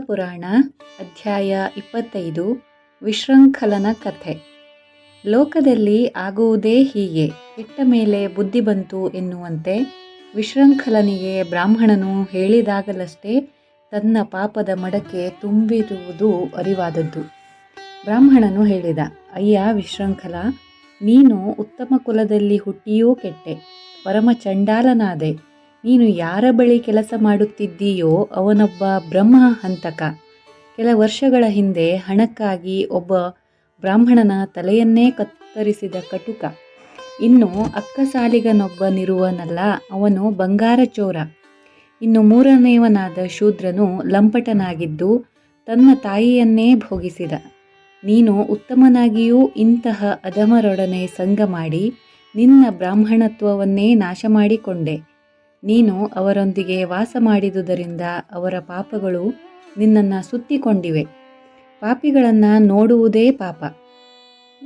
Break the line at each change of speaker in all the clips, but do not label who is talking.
ಪುರಾಣ, ಅಧ್ಯಾಯ ಇಪ್ಪತ್ತೈದು, ವಿಶೃಂಖಲನ ಕಥೆ. ಲೋಕದಲ್ಲಿ ಆಗುವುದೇ ಹೀಗೆ, ಕೆಟ್ಟ ಮೇಲೆ ಬುದ್ಧಿ ಬಂತು ಎನ್ನುವಂತೆ ವಿಶೃಂಖಲನಿಗೆ ಬ್ರಾಹ್ಮಣನು ಹೇಳಿದಾಗಲಷ್ಟೇ ತನ್ನ ಪಾಪದ ಮಡಕೆ ತುಂಬಿರುವುದು ಅರಿವಾದದ್ದು. ಬ್ರಾಹ್ಮಣನು ಹೇಳಿದ, ಅಯ್ಯ ವಿಶೃಂಖಲ, ನೀನು ಉತ್ತಮ ಕುಲದಲ್ಲಿ ಹುಟ್ಟಿಯೂ ಕೆಟ್ಟೆ, ಪರಮ ಚಂಡಾಲನಾದೆ ನೀನು ಯಾರ ಬಳಿ ಕೆಲಸ ಮಾಡುತ್ತಿದ್ದೀಯೋ ಅವನೊಬ್ಬ ಬ್ರಹ್ಮ ಹಂತಕ. ಕೆಲ ವರ್ಷಗಳ ಹಿಂದೆ ಹಣಕ್ಕಾಗಿ ಒಬ್ಬ ಬ್ರಾಹ್ಮಣನ ತಲೆಯನ್ನೇ ಕತ್ತರಿಸಿದ ಕಟುಕ. ಇನ್ನು ಅಕ್ಕಸಾಲಿಗನೊಬ್ಬನಿರುವನಲ್ಲ, ಅವನು ಬಂಗಾರ ಚೋರ. ಇನ್ನು ಮೂರನೆಯವನಾದ ಶೂದ್ರನು ಲಂಪಟನಾಗಿದ್ದು ತನ್ನ ತಾಯಿಯನ್ನೇ ಭೋಗಿಸಿದ. ನೀನು ಉತ್ತಮನಾಗಿಯೂ ಇಂತಹ ಅಧಮರೊಡನೆ ಸಂಗ ಮಾಡಿ ನಿನ್ನ ಬ್ರಾಹ್ಮಣತ್ವವನ್ನೇ ನಾಶ ಮಾಡಿಕೊಂಡೆ ನೀನು ಅವರೊಂದಿಗೆ ವಾಸ ಮಾಡಿದುದರಿಂದ ಅವರ ಪಾಪಗಳು ನಿನ್ನನ್ನು ಸುತ್ತಿಕೊಂಡಿವೆ. ಪಾಪಿಗಳನ್ನು ನೋಡುವುದೇ ಪಾಪ.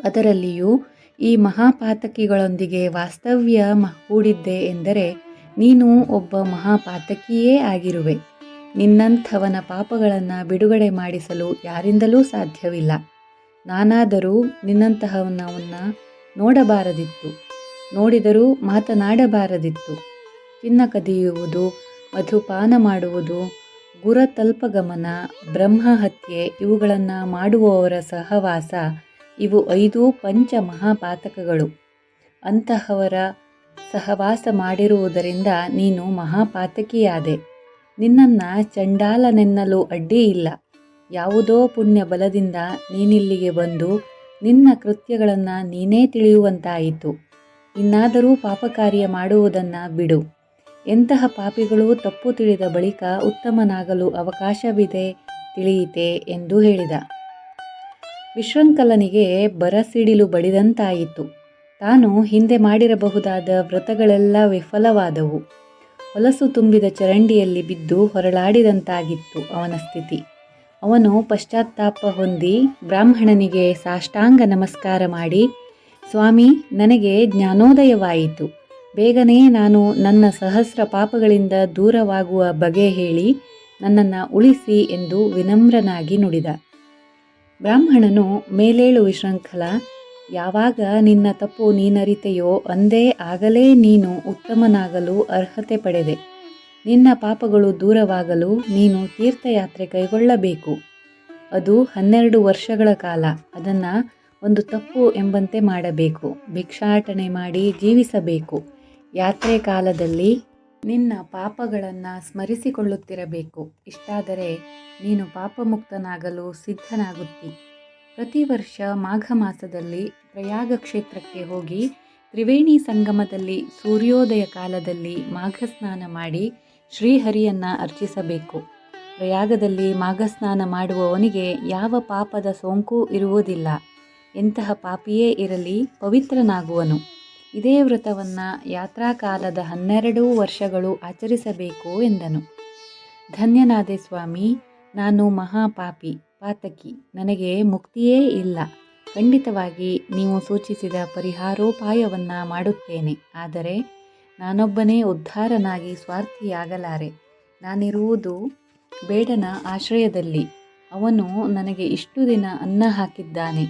ಅದರಲ್ಲಿಯೂ ಈ ಮಹಾಪಾತಕಿಗಳೊಂದಿಗೆ ವಾಸ್ತವ್ಯ ಹೂಡಿದ್ದೆ ಎಂದರೆ ನೀನು ಒಬ್ಬ ಮಹಾಪಾತಕಿಯೇ ಆಗಿರುವೆ. ನಿನ್ನಂಥವನ ಪಾಪಗಳನ್ನು ಬಿಡುಗಡೆ ಮಾಡಿಸಲು ಯಾರಿಂದಲೂ ಸಾಧ್ಯವಿಲ್ಲ. ನಾನಾದರೂ ನಿನ್ನಂತಹವನವನ್ನು ನೋಡಬಾರದಿತ್ತು. ನೋಡಿದರೂ ಮಾತನಾಡಬಾರದಿತ್ತು. ಚಿನ್ನ ಕದಿಯುವುದು, ಮಧುಪಾನ ಮಾಡುವುದು, ಗುರತಲ್ಪಗಮನ, ಬ್ರಹ್ಮಹತ್ಯೆ ಇವುಗಳನ್ನು ಮಾಡುವವರ ಸಹವಾಸ ಇವು ಐದು ಪಂಚ ಮಹಾಪಾತಕಗಳು ಅಂತಹವರ ಸಹವಾಸ ಮಾಡಿರುವುದರಿಂದ ನೀನು ಮಹಾಪಾತಕಿಯಾದೆ. ನಿನ್ನನ್ನು ಚಂಡಾಲನೆನ್ನಲು ಅಡ್ಡಿ ಇಲ್ಲ. ಯಾವುದೋ ಪುಣ್ಯ ಬಲದಿಂದ ನೀನಿಲ್ಲಿಗೆ ಬಂದು ನಿನ್ನ ಕೃತ್ಯಗಳನ್ನು ನೀನೇ ತಿಳಿಯುವಂತಾಯಿತು. ಇನ್ನಾದರೂ ಪಾಪಕಾರ್ಯ ಮಾಡುವುದನ್ನು ಬಿಡು. ಎಂತಹ ಪಾಪಿಗಳು ತಪ್ಪು ತಿಳಿದ ಬಳಿಕ ಉತ್ತಮನಾಗಲು ಅವಕಾಶವಿದೆ ತಿಳಿಯಿತೆ ಎಂದು ಹೇಳಿದ. ವಿಶ್ವಂಕಲನಿಗೆ ಬರಸಿಡಿಲು ಬಡಿದಂತಾಯಿತು. ತಾನು ಹಿಂದೆ ಮಾಡಿರಬಹುದಾದ ವ್ರತಗಳೆಲ್ಲ ವಿಫಲವಾದವು. ಹೊಲಸು ತುಂಬಿದ ಚರಂಡಿಯಲ್ಲಿ ಬಿದ್ದು ಹೊರಳಾಡಿದಂತಾಗಿತ್ತು ಅವನ ಸ್ಥಿತಿ. ಅವನು ಪಶ್ಚಾತ್ತಾಪ ಹೊಂದಿ ಬ್ರಾಹ್ಮಣನಿಗೆ ಸಾಷ್ಟಾಂಗ ನಮಸ್ಕಾರ ಮಾಡಿ, ಸ್ವಾಮಿ, ನನಗೆ ಜ್ಞಾನೋದಯವಾಯಿತು. ಬೇಗನೆ ನಾನು ನನ್ನ ಸಹಸ್ರ ಪಾಪಗಳಿಂದ ದೂರವಾಗುವ ಬಗೆ ಹೇಳಿ ನನ್ನನ್ನು ಉಳಿಸಿ ಎಂದು ವಿನಮ್ರನಾಗಿ ನುಡಿದ. ಬ್ರಾಹ್ಮಣನು ಮೇಲೇಳು ವಿಶೃಂಖಲ, ಯಾವಾಗ ನಿನ್ನ ತಪ್ಪು ನೀನರಿತೆಯೋ ಅಂದೇ ಆಗಲೇ ನೀನು ಉತ್ತಮನಾಗಲು ಅರ್ಹತೆ ಪಡೆದೆ. ನಿನ್ನ ಪಾಪಗಳು ದೂರವಾಗಲು ನೀನು ತೀರ್ಥಯಾತ್ರೆ ಕೈಗೊಳ್ಳಬೇಕು. ಅದು ಹನ್ನೆರಡು ವರ್ಷಗಳ ಕಾಲ, ಅದನ್ನು ಒಂದು ತಪ್ಪು ಎಂಬಂತೆ ಮಾಡಬೇಕು. ಭಿಕ್ಷಾಟನೆ ಮಾಡಿ ಜೀವಿಸಬೇಕು. ಯಾತ್ರೆ ಕಾಲದಲ್ಲಿ ನಿನ್ನ ಪಾಪಗಳನ್ನು ಸ್ಮರಿಸಿಕೊಳ್ಳುತ್ತಿರಬೇಕು. ಇಷ್ಟಾದರೆ ನೀನು ಪಾಪಮುಕ್ತನಾಗಲು ಸಿದ್ಧನಾಗುತ್ತಿ. ಪ್ರತಿ ವರ್ಷ ಮಾಘ ಮಾಸದಲ್ಲಿ ಪ್ರಯಾಗ ಕ್ಷೇತ್ರಕ್ಕೆ ಹೋಗಿ ತ್ರಿವೇಣಿ ಸಂಗಮದಲ್ಲಿ ಸೂರ್ಯೋದಯ ಕಾಲದಲ್ಲಿ ಮಾಘ ಸ್ನಾನ ಮಾಡಿ ಶ್ರೀಹರಿಯನ್ನು ಅರ್ಚಿಸಬೇಕು. ಪ್ರಯಾಗದಲ್ಲಿ ಮಾಘ ಸ್ನಾನ ಮಾಡುವವನಿಗೆ ಯಾವ ಪಾಪದ ಸೋಂಕು ಇರುವುದಿಲ್ಲ. ಎಂತಹ ಪಾಪಿಯೇ ಇರಲಿ ಪವಿತ್ರನಾಗುವನು. ಇದೇ ವ್ರತವನ್ನು ಯಾತ್ರಾಕಾಲದ ಹನ್ನೆರಡು ವರ್ಷಗಳು ಆಚರಿಸಬೇಕು ಎಂದನು. ಧನ್ಯನಾದೆ ಸ್ವಾಮಿ ನಾನು ಮಹಾಪಾಪಿ, ಪಾತಕಿ, ನನಗೆ ಮುಕ್ತಿಯೇ ಇಲ್ಲ. ಖಂಡಿತವಾಗಿ ನೀವು ಸೂಚಿಸಿದ ಪರಿಹಾರೋಪಾಯವನ್ನು ಮಾಡುತ್ತೇನೆ. ಆದರೆ ನಾನೊಬ್ಬನೇ ಉದ್ಧಾರನಾಗಿ ಸ್ವಾರ್ಥಿಯಾಗಲಾರೆ. ನಾನಿರುವುದು ಬೇಡನ ಆಶ್ರಯದಲ್ಲಿ. ಅವನು ನನಗೆ ಇಷ್ಟು ದಿನ ಅನ್ನ ಹಾಕಿದ್ದಾನೆ.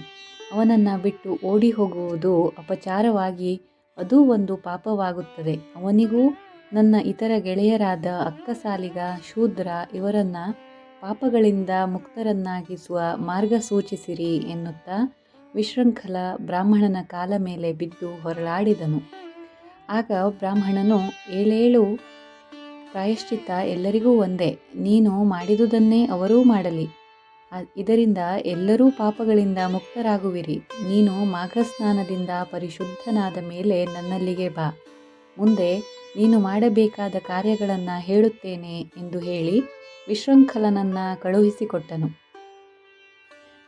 ಅವನನ್ನು ಬಿಟ್ಟು ಓಡಿ ಹೋಗುವುದು ಅಪಚಾರವಾಗಿ ಅದೂ ಒಂದು ಪಾಪವಾಗುತ್ತದೆ. ಅವನಿಗೂ ನನ್ನ ಇತರ ಗೆಳೆಯರಾದ ಅಕ್ಕಸಾಲಿಗ, ಶೂದ್ರ ಇವರನ್ನು ಪಾಪಗಳಿಂದ ಮುಕ್ತರನ್ನಾಗಿಸುವ ಮಾರ್ಗ ಸೂಚಿಸಿರಿ ಎನ್ನುತ್ತಾ ವಿಶೃಂಖಲ ಬ್ರಾಹ್ಮಣನ ಕಾಲ ಮೇಲೆ ಬಿದ್ದು ಹೊರಳಾಡಿದನು. ಆಗ ಬ್ರಾಹ್ಮಣನು, ಏಳೇಳು ಪ್ರಾಯಶ್ಚಿತ್ತ ಎಲ್ಲರಿಗೂ ಒಂದೇ. ನೀನು ಮಾಡಿದುದನ್ನೇ ಅವರೂ ಮಾಡಲಿ. ಇದರಿಂದ ಎಲ್ಲರೂ ಪಾಪಗಳಿಂದ ಮುಕ್ತರಾಗುವಿರಿ. ನೀನು ಮಾಘಸ್ನಾನದಿಂದ ಪರಿಶುದ್ಧನಾದ ಮೇಲೆ ನನ್ನಲ್ಲಿಗೆ ಬಾ. ಮುಂದೆ ನೀನು ಮಾಡಬೇಕಾದ ಕಾರ್ಯಗಳನ್ನು ಹೇಳುತ್ತೇನೆ ಎಂದು ಹೇಳಿ ವಿಶೃಂಖಲನನ್ನು ಕಳುಹಿಸಿಕೊಟ್ಟನು.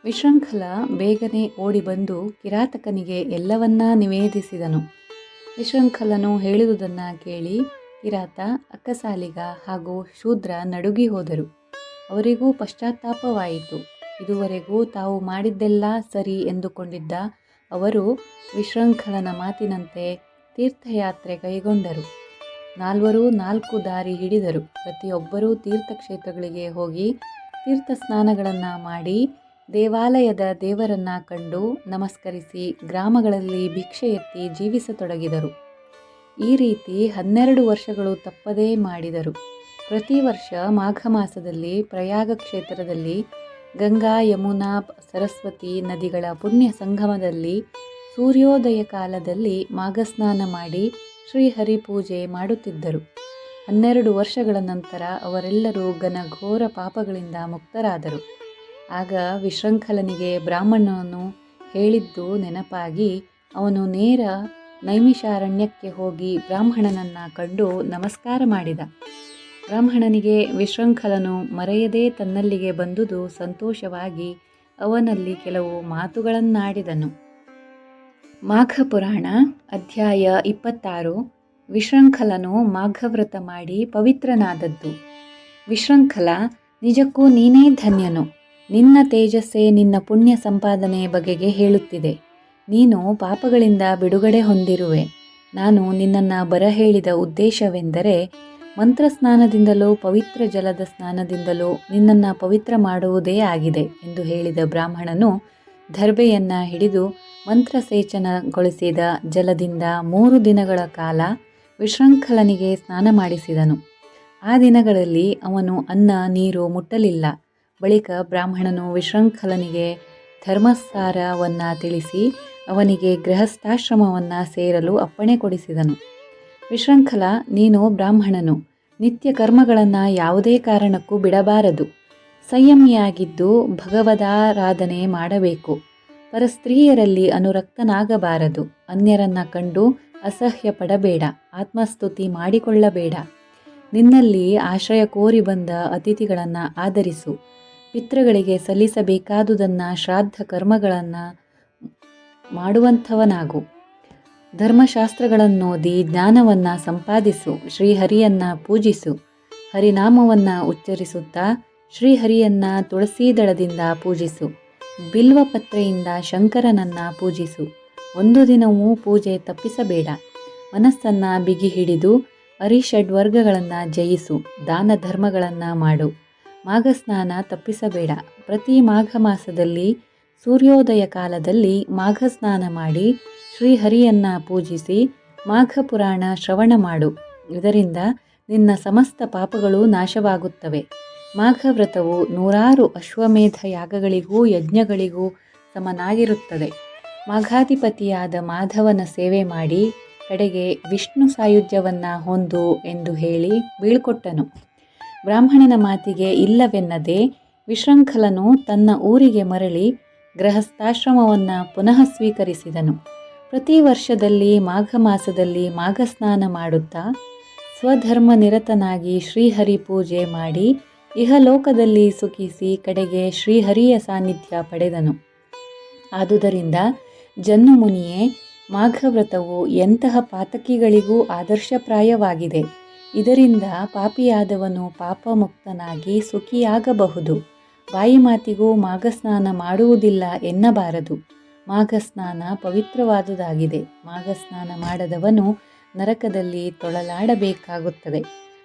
ವಿಶೃಂಖಲ ಬೇಗನೆ ಓಡಿ ಬಂದು ಕಿರಾತಕನಿಗೆ ಎಲ್ಲವನ್ನ ನಿವೇದಿಸಿದನು. ವಿಶೃಂಖಲನು ಹೇಳುವುದನ್ನು ಕೇಳಿ ಕಿರಾತ, ಅಕ್ಕಸಾಲಿಗ ಹಾಗೂ ಶೂದ್ರ ನಡುಗಿ ಹೋದರು. ಅವರಿಗೂ ಪಶ್ಚಾತ್ತಾಪವಾಯಿತು. ಇದುವರೆಗೂ ತಾವು ಮಾಡಿದ್ದೆಲ್ಲ ಸರಿ ಎಂದುಕೊಂಡಿದ್ದ ಅವರು ವಿಶೃಂಖಲನ ಮಾತಿನಂತೆ ತೀರ್ಥಯಾತ್ರೆ ಕೈಗೊಂಡರು. ನಾಲ್ವರು ನಾಲ್ಕು ದಾರಿ ಹಿಡಿದರು. ಪ್ರತಿಯೊಬ್ಬರೂ ತೀರ್ಥಕ್ಷೇತ್ರಗಳಿಗೆ ಹೋಗಿ ತೀರ್ಥ ಸ್ನಾನಗಳನ್ನು ಮಾಡಿ ದೇವಾಲಯದ ದೇವರನ್ನ ಕಂಡು ನಮಸ್ಕರಿಸಿ ಗ್ರಾಮಗಳಲ್ಲಿ ಭಿಕ್ಷೆ ಎತ್ತಿ ಜೀವಿಸತೊಡಗಿದರು. ಈ ರೀತಿ ಹನ್ನೆರಡು ವರ್ಷಗಳು ತಪ್ಪದೇ ಮಾಡಿದರು. ಪ್ರತಿ ವರ್ಷ ಮಾಘ ಮಾಸದಲ್ಲಿ ಪ್ರಯಾಗ ಕ್ಷೇತ್ರದಲ್ಲಿ ಗಂಗಾ, ಯಮುನಾ, ಸರಸ್ವತಿ ನದಿಗಳ ಪುಣ್ಯ ಸಂಗಮದಲ್ಲಿ ಸೂರ್ಯೋದಯ ಕಾಲದಲ್ಲಿ ಮಾಘಸ್ನಾನ ಮಾಡಿ ಶ್ರೀಹರಿ ಪೂಜೆ ಮಾಡುತ್ತಿದ್ದರು. ಹನ್ನೆರಡು ವರ್ಷಗಳ ನಂತರ ಅವರೆಲ್ಲರೂ ಘನಘೋರ ಪಾಪಗಳಿಂದ ಮುಕ್ತರಾದರು. ಆಗ ವಿಶೃಂಖಲನಿಗೆ ಬ್ರಾಹ್ಮಣನು ಹೇಳಿದ್ದು ನೆನಪಾಗಿ, ಅವನು ನೇರ ನೈಮಿಷಾರಣ್ಯಕ್ಕೆ ಹೋಗಿ ಬ್ರಾಹ್ಮಣನನ್ನು ಕಂಡು ನಮಸ್ಕಾರ ಮಾಡಿದ. ಬ್ರಾಹ್ಮಣನಿಗೆ ವಿಶೃಂಖಲನು ಮರೆಯದೇ ತನ್ನಲ್ಲಿಗೆ ಬಂದುದು ಸಂತೋಷವಾಗಿ ಅವನಲ್ಲಿ ಕೆಲವು ಮಾತುಗಳನ್ನಾಡಿದನು. ಮಾಘ ಪುರಾಣ ಅಧ್ಯಾಯ ಇಪ್ಪತ್ತಾರು. ವಿಶೃಂಖಲನು ಮಾಘವ್ರತ ಮಾಡಿ ಪವಿತ್ರನಾದದ್ದು. ವಿಶೃಂಖಲ, ನಿಜಕ್ಕೂ ನೀನೇ ಧನ್ಯನು. ನಿನ್ನ ತೇಜಸ್ಸೇ ನಿನ್ನ ಪುಣ್ಯ ಸಂಪಾದನೆ ಬಗೆಗೆ ಹೇಳುತ್ತಿದೆ. ನೀನು ಪಾಪಗಳಿಂದ ಬಿಡುಗಡೆ ಹೊಂದಿರುವೆ. ನಾನು ನಿನ್ನನ್ನು ಬರಹೇಳಿದ ಉದ್ದೇಶವೆಂದರೆ ಮಂತ್ರ ಸ್ನಾನದಿಂದಲೋ ಪವಿತ್ರ ಜಲದ ಸ್ನಾನದಿಂದಲೋ ನಿನ್ನನ್ನು ಪವಿತ್ರ ಮಾಡುವುದೇ ಆಗಿದೆ ಎಂದು ಹೇಳಿದ ಬ್ರಾಹ್ಮಣನು ದರ್ಬೆಯನ್ನು ಹಿಡಿದು ಮಂತ್ರಸೇಚನಗೊಳಿಸಿದ ಜಲದಿಂದ ಮೂರು ದಿನಗಳ ಕಾಲ ವಿಶೃಂಖಲನಿಗೆ ಸ್ನಾನ ಮಾಡಿಸಿದನು. ಆ ದಿನಗಳಲ್ಲಿ ಅವನು ಅನ್ನ, ನೀರು ಮುಟ್ಟಲಿಲ್ಲ. ಬಳಿಕ ಬ್ರಾಹ್ಮಣನು ವಿಶೃಂಖಲನಿಗೆ ಧರ್ಮಸಾರವನ್ನು ತಿಳಿಸಿ ಅವನಿಗೆ ಗೃಹಸ್ಥಾಶ್ರಮವನ್ನು ಸೇರಲು ಅಪ್ಪಣೆ ಕೊಡಿಸಿದನು. ವಿಶೃಂಖಲ, ನೀನು ಬ್ರಾಹ್ಮಣನು. ನಿತ್ಯ ಕರ್ಮಗಳನ್ನು ಯಾವುದೇ ಕಾರಣಕ್ಕೂ ಬಿಡಬಾರದು. ಸಂಯಮಿಯಾಗಿದ್ದು ಭಗವದಾರಾಧನೆ ಮಾಡಬೇಕು. ಪರಸ್ತ್ರೀಯರಲ್ಲಿ ಅನುರಕ್ತನಾಗಬಾರದು. ಅನ್ಯರನ್ನ ಕಂಡು ಅಸಹ್ಯ ಪಡಬೇಡ. ಆತ್ಮಸ್ತುತಿ ಮಾಡಿಕೊಳ್ಳಬೇಡ. ನಿನ್ನಲ್ಲಿ ಆಶ್ರಯ ಕೋರಿ ಬಂದ ಅತಿಥಿಗಳನ್ನು ಆಧರಿಸು. ಪಿತೃಗಳಿಗೆ ಸಲ್ಲಿಸಬೇಕಾದುದನ್ನು ಶ್ರಾದ್ದ ಕರ್ಮಗಳನ್ನು ಮಾಡುವಂಥವನಾಗು. ಧರ್ಮಶಾಸ್ತ್ರಗಳನ್ನೋದಿ ಜ್ಞಾನವನ್ನು ಸಂಪಾದಿಸು, ಶ್ರೀಹರಿಯನ್ನು ಪೂಜಿಸು, ಹರಿನಾಮವನ್ನು ಉಚ್ಚರಿಸುತ್ತಾ ಶ್ರೀಹರಿಯನ್ನು ತುಳಸಿ ಪೂಜಿಸು ಪೂಜಿಸು ಬಿಲ್ವಪತ್ರೆಯಿಂದ ಶಂಕರನನ್ನು ಪೂಜಿಸು. ಒಂದು ದಿನವೂ ಪೂಜೆ ತಪ್ಪಿಸಬೇಡ. ಮನಸ್ಸನ್ನು ಬಿಗಿ ಹಿಡಿದು ಅರಿಷಡ್ವರ್ಗಗಳನ್ನು ಜಯಿಸು, ದಾನ ಧರ್ಮಗಳನ್ನು ಮಾಡು. ಮಾಘಸ್ನಾನ ತಪ್ಪಿಸಬೇಡ. ಪ್ರತಿ ಮಾಘ ಮಾಸದಲ್ಲಿ ಸೂರ್ಯೋದಯ ಕಾಲದಲ್ಲಿ ಮಾಘ ಸ್ನಾನ ಮಾಡಿ ಶ್ರೀಹರಿಯನ್ನು ಪೂಜಿಸಿ ಮಾಘ ಪುರಾಣ ಶ್ರವಣ ಮಾಡು. ಇದರಿಂದ ನಿನ್ನ ಸಮಸ್ತ ಪಾಪಗಳು ನಾಶವಾಗುತ್ತವೆ. ಮಾಘ ವ್ರತವು ನೂರಾರು ಅಶ್ವಮೇಧ ಯಾಗಗಳಿಗೂ ಯಜ್ಞಗಳಿಗೂ ಸಮನಾಗಿರುತ್ತದೆ. ಮಾಘಾಧಿಪತಿಯಾದ ಮಾಧವನ ಸೇವೆ ಮಾಡಿ ಕಡೆಗೆ ವಿಷ್ಣು ಸಾಯುಜ್ಯವನ್ನು ಹೊಂದು ಎಂದು ಹೇಳಿ ಬೀಳ್ಕೊಟ್ಟನು. ಬ್ರಾಹ್ಮಣನ ಮಾತಿಗೆ ಇಲ್ಲವೆನ್ನದೆ ವಿಶೃಂಖಲನು ತನ್ನ ಊರಿಗೆ ಮರಳಿ ಗೃಹಸ್ಥಾಶ್ರಮವನ್ನು ಪುನಃ ಸ್ವೀಕರಿಸಿದನು. ಪ್ರತಿ ವರ್ಷದಲ್ಲಿ ಮಾಘ ಮಾಸದಲ್ಲಿ ಮಾಘ ಸ್ನಾನ ಮಾಡುತ್ತಾ ಸ್ವಧರ್ಮ ನಿರತನಾಗಿ ಶ್ರೀಹರಿ ಪೂಜೆ ಮಾಡಿ ಇಹಲೋಕದಲ್ಲಿ ಸುಖಿಸಿ ಕಡೆಗೆ ಶ್ರೀಹರಿಯ ಸಾನ್ನಿಧ್ಯ ಪಡೆದನು. ಆದುದರಿಂದ ಜನ್ಮುನಿಯೇ ಮಾಘವ್ರತವು ಎಂತಹ ಪಾತಕಿಗಳಿಗೂ ಆದರ್ಶಪ್ರಾಯವಾಗಿದೆ. ಇದರಿಂದ ಪಾಪಿಯಾದವನು ಪಾಪಮುಕ್ತನಾಗಿ ಸುಖಿಯಾಗಬಹುದು. ಬಾಯಿ ಮಾತಿಗೂ ಮಾಘಸ್ನಾನ ಮಾಡುವುದಿಲ್ಲ ಎನ್ನಬಾರದು. ಮಾಘಸ್ನಾನ ಪವಿತ್ರವಾದುದಾಗಿದೆ. ಮಾಘಸ್ನಾನ ಮಾಡದವನು ನರಕದಲ್ಲಿ ತೊಳಲಾಡಬೇಕಾಗುತ್ತದೆ.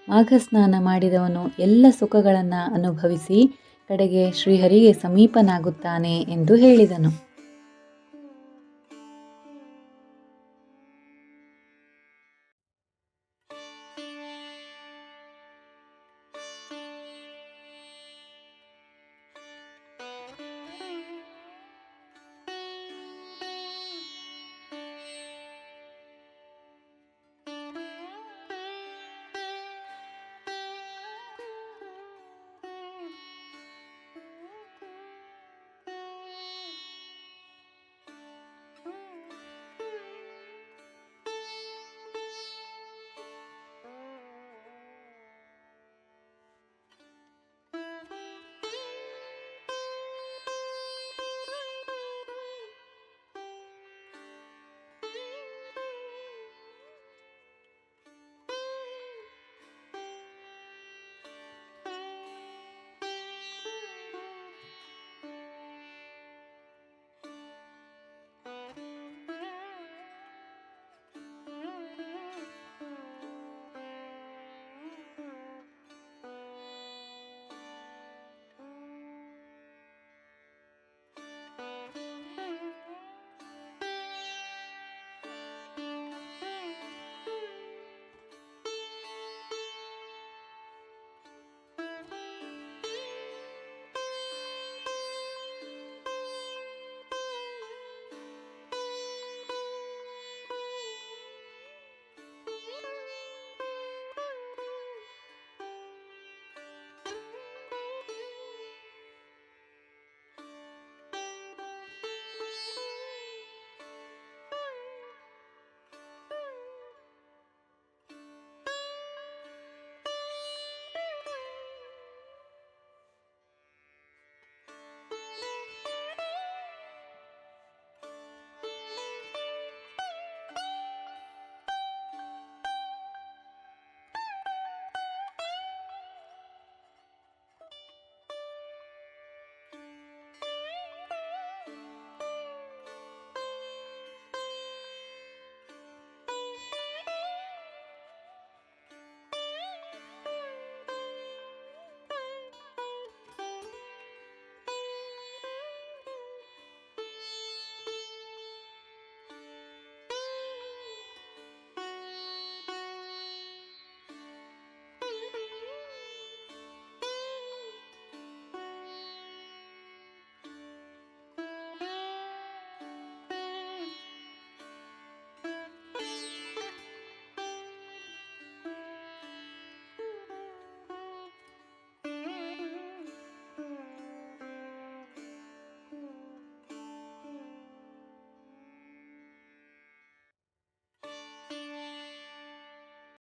ಮಾಘಸ್ನಾನ ಮಾಡಿದವನು ಎಲ್ಲ ಸುಖಗಳನ್ನು ಅನುಭವಿಸಿ ಕಡೆಗೆ ಶ್ರೀಹರಿಗೆ ಸಮೀಪನಾಗುತ್ತಾನೆ ಎಂದು ಹೇಳಿದನು.